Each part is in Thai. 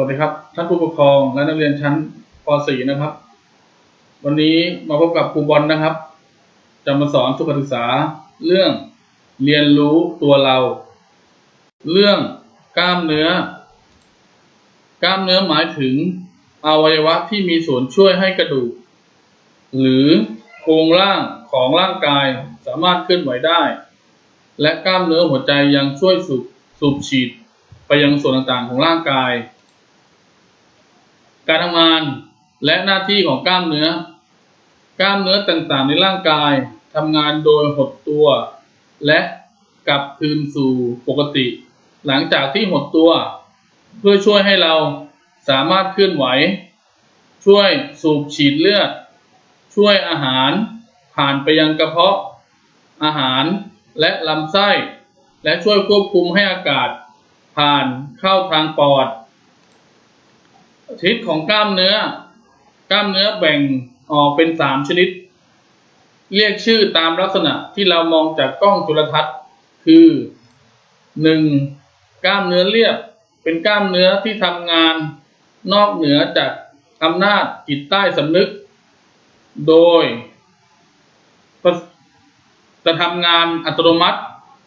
วัสดีครับท่านผู้ปกครองและนักเรียนชั้นป .4 นะครับ วันนี้มาพบกับครูบอลนะครับจะมาสอนสุขศึกษาเรื่องเรียนรู้ตัวเรา เรื่องกล้ามเนื้อ กล้ามเนื้อหมายถึงอวัยวะที่มีส่วนช่วยให้กระดูก หรือโครงร่างของร่างกายสามารถเคลื่อนไหวได้ และกล้ามเนื้อหัวใจยังช่วยสูบฉีด ไปยังส่วนต่างๆของร่างกาย การทำงานและหน้าที่ของกล้ามเนื้อ กล้ามเนื้อต่างๆในร่างกายทำงานโดยหดตัว และกลับคืนสู่ปกติ หลังจากที่หดตัว เพื่อช่วยให้เราสามารถเคลื่อนไหว ช่วยสูบฉีดเลือด ช่วยอาหารผ่านไปยังกระเพาะ อาหารและลำไส้ และช่วยควบคุมให้อากาศ ผ่านเข้าทางปอด ชนิดของกล้ามเนื้อ กล้ามเนื้อแบ่งออกเป็นสามชนิด เรียกชื่อตามลักษณะที่เรามองจากกล้องจุลทรรศน์ คือหนึ่งกล้ามเนื้อเรียบ เป็นกล้ามเนื้อที่ทำงานนอกเหนือจากอำนาจจิตใต้สำนึก โดยจะทำงานอัตโนมัติ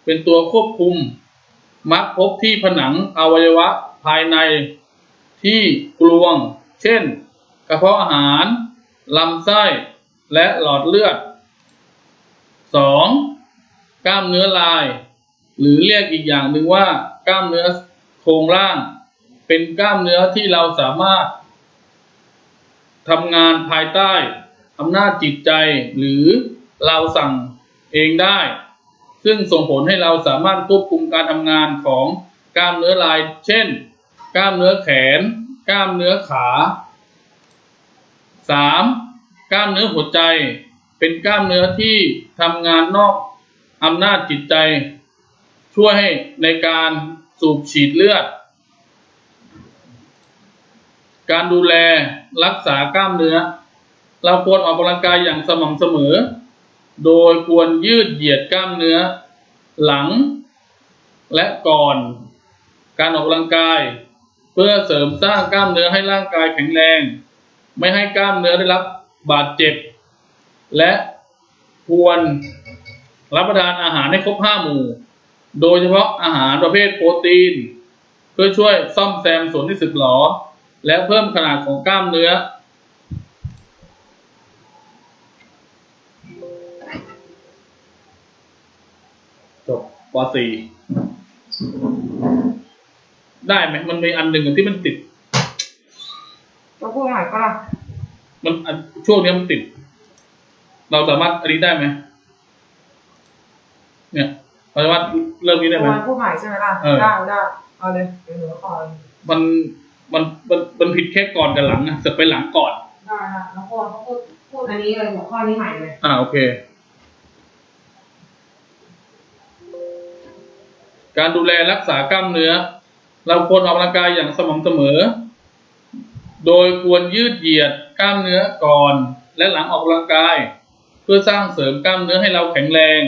เป็นตัวควบคุม มักพบที่ผนังอวัยวะภายใน ที่กลวง เช่น กระเพาะอาหาร ลำไส้ และหลอดเลือด 2. กล้ามเนื้อลาย หรือเรียกอีกอย่างหนึ่งว่า กล้ามเนื้อโครงร่าง เป็นกล้ามเนื้อที่เราสามารถทำงานภายใต้อำนาจจิตใจหรือเราสั่งเองได้ ซึ่งส่งผลให้เราสามารถควบคุมการทำงานของกล้ามเนื้อลาย เช่น กล้ามเนื้อแขน กล้ามเนื้อขา 3. กล้ามเนื้อหัวใจ เป็นกล้ามเนื้อที่ทำงานนอกอำนาจจิตใจ ช่วยให้ในการสูบฉีดเลือด การดูแลรักษากล้ามเนื้อ เราควรออกกำลังกายอย่างสม่ำเสมอ โดยควรยืดเหยียดกล้ามเนื้อ หลังและก่อน การออกกำลังกาย เพื่อเสริมสร้างกล้ามเนื้อให้ร่างกายแข็งแรง ไม่ให้กล้ามเนื้อได้รับบาดเจ็บ และควรรับประทานอาหารให้ครบห้าหมู่ โดยเฉพาะอาหารประเภทโปรตีน เพื่อช่วยซ่อมแซมส่วนที่สึกหรอ และเพิ่มขนาดของกล้ามเนื้อ จบป .4 ได้ไหมมันมีอันหนึ่งที่มันติดจะพูดใหม่ก็ล่ะมันอันช่วงเนี้ยมันติด เราสามารถอันนี้ได้ไหมเนี่ยเราสามารถเริ่มนี้ได้ไหมวันพูดใหม่ใช่ไหมล่ะเออได้ได้เอาเลยเดี๋ยวหนูขอมันมันมันมันผิดแค่ก่อนกับหลังนะจะไปหลังก่อนได้ค่ะแล้วพอเขาพูดพูดอันนี้เลยหัวข้อนี้ใหม่เลยอ่าโอเค การดูแลรักษากล้ามเนื้อ เราควรออกกำลังกายอย่างสม่ำเสมอ โดยควรยืดเหยียดกล้ามเนื้อก่อน และหลังออกกำลังกาย เพื่อสร้างเสริมกล้ามเนื้อให้เราแข็งแรง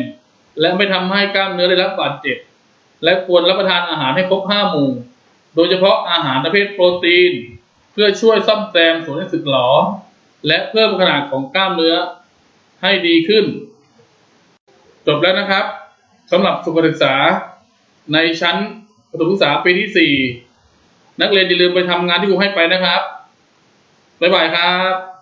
และไม่ทำให้กล้ามเนื้อได้รับบาดเจ็บ และควรรับประทานอาหารให้ครบห้าหมู่ โดยเฉพาะอาหารประเภทโปรตีน เพื่อช่วยซ่อมแซมส่วนที่สึกหรอ และเพิ่มขนาดของกล้ามเนื้อให้ดีขึ้น จบแล้วนะครับสำหรับสุขศึกษาในชั้น ประถมศึกษาปีที่สี่นักเรียนอย่าลืมไปทำงานที่ครูให้ไปนะครับบ๊ายบายครับ